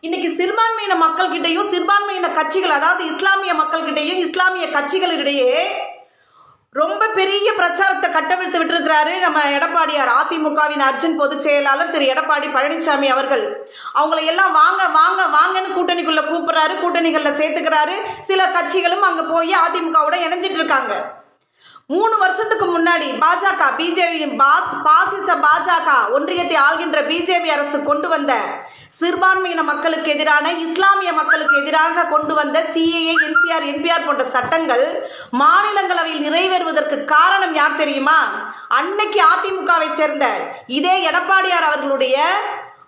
இன்னைக்கு சிறுபான்மையின மக்கள்கிட்டயும் சிறுபான்மையின கட்சிகள் அதாவது இஸ்லாமிய மக்கள்கிட்டயும் இஸ்லாமிய கட்சிகளிடையே ரொம்ப பெரிய பிரச்சாரத்தை கட்டவிழ்த்து விட்டுருக்கிறாரு நம்ம எடப்பாடியார். அதிமுகவின் அர்ஜுன் பொதுச் செயலாளர் திரு எடப்பாடி பழனிசாமி அவர்கள். அவங்கள எல்லாம் வாங்க வாங்க வாங்கன்னு கூட்டணிக்குள்ள கூப்பிடுறாரு கூட்டணிகள்ல சேர்த்துக்கிறாரு. சில கட்சிகளும் அங்க போய் அதிமுகவோட இணைஞ்சிட்டு இருக்காங்க. மூணு வருஷத்துக்கு முன்னாடி பாஜக பிஜேபி பாஸ் பாசிச பாஜக ஒன்றியத்தை ஆள்கின்ற பிஜேபி அரசு கொண்டு வந்த சிறுபான்மையின மக்களுக்கு எதிரான இஸ்லாமிய மக்களுக்கு எதிராக கொண்டு வந்த சிஏஏ என்சிஆர் என்பிஆர் போன்ற சட்டங்கள் மாநிலங்களவையில் நிறைவேறுவதற்கு காரணம் யார் தெரியுமா? அன்னைக்கு அதிமுகவை சேர்ந்த இதே எடப்பாடியார் அவர்களுடைய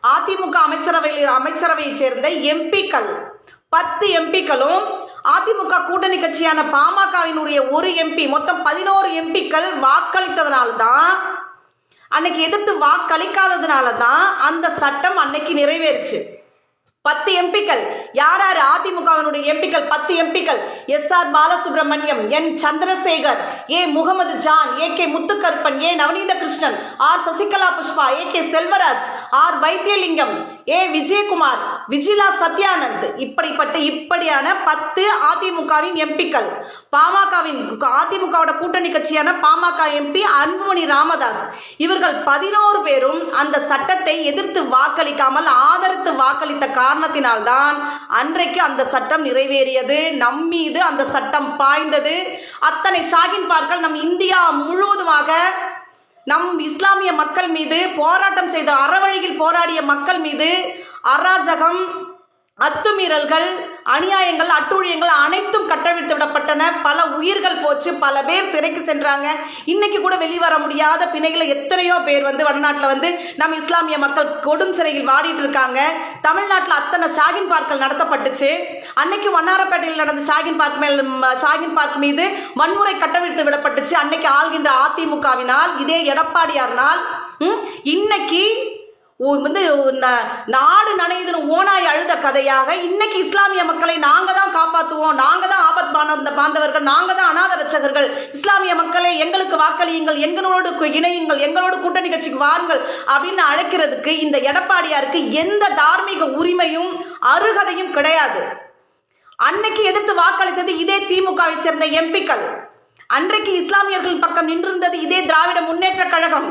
அதிமுக அமைச்சரவையில் அமைச்சரவையைச் சேர்ந்த எம்பிக்கள் பத்து எம்பிக்களும் அதிமுக கூட்டணி கட்சியான பாமகவினுடைய ஒரு எம்பி மொத்தம் பதினோரு எம்பிக்கள் வாக்களித்ததனால தான் அன்னைக்கு எதிர்த்து வாக்களிக்காததுனால தான் அந்த சட்டம் அன்னைக்கு நிறைவேறுச்சு. பத்து எம்பிக்கள். யார் யார் அதிமுகவினுடைய எம்பிக்கள்? பத்து எம்பிக்கள். S R Balasubramaniam N Chandrasekar A Mohammed John A K Muthukaruppan A Navaneetha Krishnan R Sasikala Pushpa A K Selvaraj R Vaithilingam A Vijayakumar Vijila Sathyananth. இப்படிப்பட்ட இப்படியான பத்து அதிமுகவின் எம்பிக்கள். பாமகவின் அதிமுகவோட கூட்டணி கட்சியான பாமக எம்பி அன்புமணி ராமதாஸ். இவர்கள் பதினோரு பேரும் அந்த சட்டத்தை எதிர்த்து வாக்களிக்காமல் ஆதரித்து வாக்களித்த காரணத்தினால்தான் அன்றைக்கு அந்த சட்டம் நிறைவேறியது. நம் மீது அந்த சட்டம் பாய்ந்தது. அத்தனை ஷாகின் பார்க்கள் நம் இந்தியா முழுவதுமாக நம் இஸ்லாமிய மக்கள் மீது போராட்டம் செய்த அறவழியில் போராடிய மக்கள் மீது அராஜகம் அத்துமீறல்கள் அநியாயங்கள் அட்டூழியங்கள் அனைத்தும் கட்டவிழ்த்து விடப்பட்டன. பல உயிர்கள் போச்சு. பல பேர் சிறைக்கு சென்றாங்க. இன்னைக்கு கூட வெளிவர முடியாத பிணைகளை எத்தனையோ பேர் வந்து வடநாட்டில் வந்து நம் இஸ்லாமிய மக்கள் கொடும் சிறையில் வாடிட்டு இருக்காங்க. தமிழ்நாட்டில் அத்தனை ஷாகின் பார்க்கள் நடத்தப்பட்டுச்சு. அன்னைக்கு வண்ணாரப்பேட்டையில் நடந்த ஷாகின் பார்க் மேல் ஷாகின் பார்க் மீது வன்முறை கட்டவிழ்த்து விடப்பட்டுச்சு. அன்னைக்கு ஆள்கின்ற அதிமுகவினால் இதே எடப்பாடியார்னால் இன்னைக்கு வந்து நாடு நனையுதுன்னு ஓனாய் அழுத கதையாக இன்னைக்கு இஸ்லாமிய மக்களை நாங்கள் தான் காப்பாற்றுவோம் நாங்கள் தான் ஆபத் பாந்த பாந்தவர்கள் நாங்கள் தான் அநாத ரட்சகர்கள். இஸ்லாமிய மக்களை எங்களுக்கு வாக்களியுங்கள் எங்களோடு இணையுங்கள் எங்களோடு கூட்டணி கட்சிக்கு வாருங்கள் அப்படின்னு அழைக்கிறதுக்கு இந்த எடப்பாடியாருக்கு எந்த தார்மீக உரிமையும் அருகதையும் கிடையாது. அன்னைக்கு எதிர்த்து வாக்களித்தது இதே திமுகவை சேர்ந்த எம்பிக்கள். அன்றைக்கு இஸ்லாமியர்கள் பக்கம் நின்றிருந்தது இதே திராவிட முன்னேற்ற கழகம்.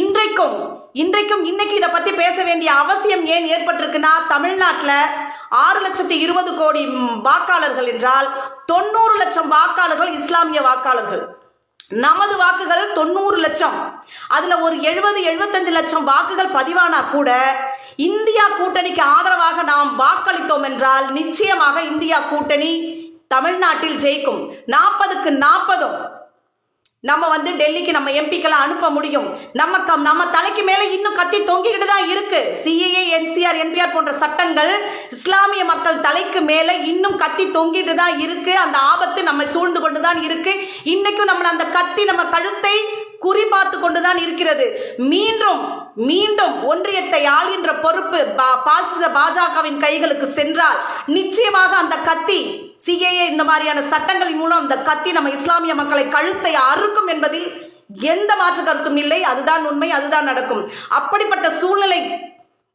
இன்றைக்கும் இன்றைக்கும் இன்னைக்கு இதை பத்தி பேச வேண்டிய அவசியம் ஏன் ஏற்பட்டிருக்குன்னா தமிழ்நாட்டில் ஆறு லட்சத்தி இருபது கோடி வாக்காளர்கள் என்றால் தொண்ணூறு லட்சம் வாக்காளர்கள் இஸ்லாமிய வாக்காளர்கள். நமது வாக்குகள் தொண்ணூறு லட்சம். அதுல ஒரு எழுபது எழுபத்தஞ்சு லட்சம் வாக்குகள் பதிவானா கூட இந்தியா கூட்டணிக்கு ஆதரவாக நாம் வாக்களித்தோம் என்றால் நிச்சயமாக இந்தியா கூட்டணி தமிழ்நாட்டில் ஜெயிக்கும். நாற்பதுக்கு நாற்பதும். நம்ம வந்து டெல்லிக்கு நம்ம எம்பிக்கெல்லாம் அனுப்ப முடியும். நம்ம க- நம்ம தலைக்கு மேலே இன்னும் கத்தி தொங்கிக்கிட்டு தான் இருக்கு. சிஏஏ என்சிஆர் என்பிஆர் போன்ற சட்டங்கள் இஸ்லாமிய மக்கள் தலைக்கு மேலே இன்னும் கத்தி தொங்கிட்டு தான் இருக்கு. அந்த ஆபத்து நம்ம சூழ்ந்து கொண்டு தான் இருக்கு. இன்னைக்கும் நம்மளை அந்த கத்தி நம்ம கழுத்தை குறி பார்த்து கொண்டு தான் இருக்கிறது. மீண்டும் மீண்டும் ஒன்றியத்தை ஆள்கின்ற பொறுப்பு பா- பாசிச பாஜகவின் கைகளுக்கு சென்றால் நிச்சயமாக அந்த கத்தி சிஏஏ இந்த மாதிரியான சட்டங்களின் மூலம் அந்த கத்தி நம்ம இஸ்லாமிய மக்களை கழுத்தை அறுக்கும் என்பதில் எந்த மாற்று கருத்தும் இல்லை. அதுதான் உண்மை அதுதான் நடக்கும். அப்படிப்பட்ட சூழ்நிலை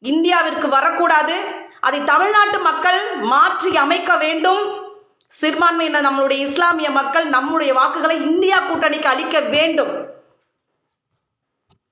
இந்தியாவிற்கு வரக்கூடாது. அதை தமிழ்நாட்டு மக்கள் மாற்றி அமைக்க வேண்டும். சிறுபான்மையினர் நம்மளுடைய இஸ்லாமிய மக்கள் நம்முடைய வாக்குகளை இந்தியா கூட்டணிக்கு அளிக்க வேண்டும்.